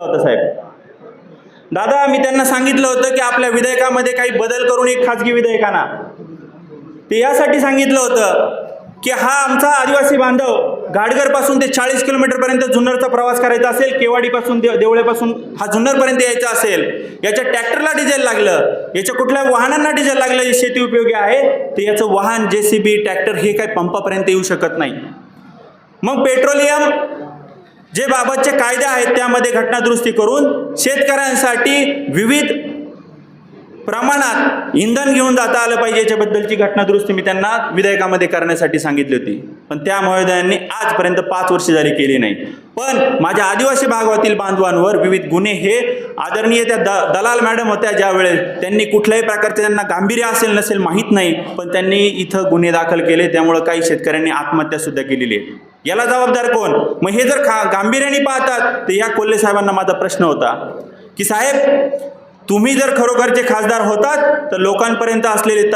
होतं साहेब. दादा मी त्यांना सांगितलं होतं की आपल्या विधेयकामध्ये काही बदल करून एक खाजगी विधेयकांना. ते यासाठी सांगितलं होतं की हा आमचा आदिवासी बांधव घाटघरपासून ते चाळीस किलोमीटरपर्यंत जुन्नरचा प्रवास करायचा असेल केवाडीपासून दे देवळेपासून हा जुन्नरपर्यंत यायचा असेल याच्या ट्रॅक्टरला डिझेल लागलं याच्या कुठल्या वाहनांना डिझेल लागलं जे शेती उपयोगी आहे? ते याचं वाहन जे सी बी ट्रॅक्टर हे काय पंपापर्यंत येऊ शकत नाही. मग पेट्रोलियम जे बाबतचे कायदे आहेत त्यामध्ये घटनादुरुस्ती करून शेतकऱ्यांसाठी विविध प्रमाणात इंधन घेऊन जाता आलं पाहिजे याच्याबद्दलची घटनादुरुस्ती मी त्यांना विधेयकामध्ये करण्यासाठी सांगितली होती. पण त्या महोदयांनी आजपर्यंत पाच वर्ष जारी केली नाही. पण माझ्या आदिवासी भागातील बांधवांवर विविध गुन्हे हे आदरणीय त्या द दलाल मॅडम होत्या ज्यावेळेस त्यांनी कुठल्याही प्रकारचे त्यांना गांभीर्य असेल नसेल माहीत नाही पण त्यांनी इथं गुन्हे दाखल केले त्यामुळं काही शेतकऱ्यांनी आत्महत्या सुद्धा केलेली आहे. याला जबाबदार कोण? मग हे जर खा गांभीर्याने पाहतात तर या कोल्हे साहेबांना माझा प्रश्न होता की साहेब तुम्ही जर खरोखरचे खासदार होतात तर लोकांपर्यंत असलेले त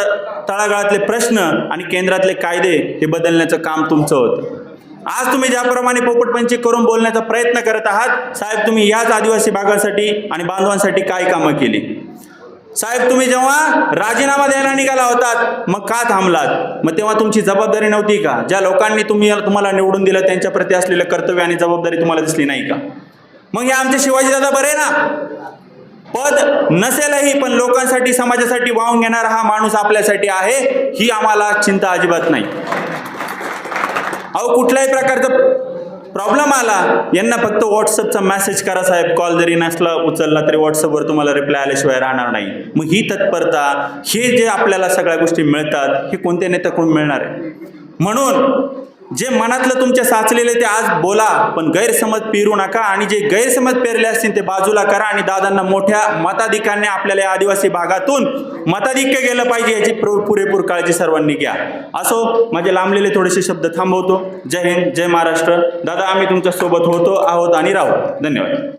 तळागाळातले प्रश्न आणि केंद्रातले कायदे हे बदलण्याचं काम तुमचं होतं. आज तुम्ही ज्याप्रमाणे पोपटपंची करून बोलण्याचा प्रयत्न करत आहात साहेब तुम्ही याच आदिवासी भागासाठी आणि बांधवांसाठी काय कामं केली? साहेब तुम्ही जेव्हा राजीनामा द्यायला निघाला होतात मग का थांबलात? मग तेव्हा तुमची जबाबदारी नव्हती का? ज्या लोकांनी तुम्ही तुम्हाला निवडून दिलं त्यांच्याप्रती असलेलं कर्तव्य आणि जबाबदारी तुम्हाला दिसली नाही का? मग हे आमचे शिवाजीदादा बरे ना? पद नसेलही पण लोकांसाठी समाजासाठी वाहून घेणारा हा माणूस आपल्यासाठी आहे ही आम्हाला चिंता अजिबात नाही. अहो कुठल्याही प्रकारचा प्रॉब्लेम आला यांना फक्त व्हॉट्सअपचा मेसेज करा साहेब. कॉल जरी नसला उचलला तरी व्हॉट्सअपवर तुम्हाला रिप्लाय आल्याशिवाय राहणार नाही. मग ही तत्परता हे जे आपल्याला सगळ्या गोष्टी मिळतात हे कोणत्या नेत्याकडून मिळणार आहे? म्हणून जे मनातलं तुमच्या साचलेले ते आज बोला पण गैरसमज पेरू नका आणि जे गैरसमज पेरले असतील ते बाजूला करा आणि दादांना मोठ्या मताधिकाने आपल्याला या आदिवासी भागातून मताधिक्य गेलं पाहिजे याची प्र- पुरेपूर काळजी सर्वांनी घ्या. असो माझे लांबलेले थोडेसे शब्द थांबवतो. जय हिंद जय महाराष्ट्र. दादा आम्ही तुमच्यासोबत होतो आहोत आणि राहू. धन्यवाद.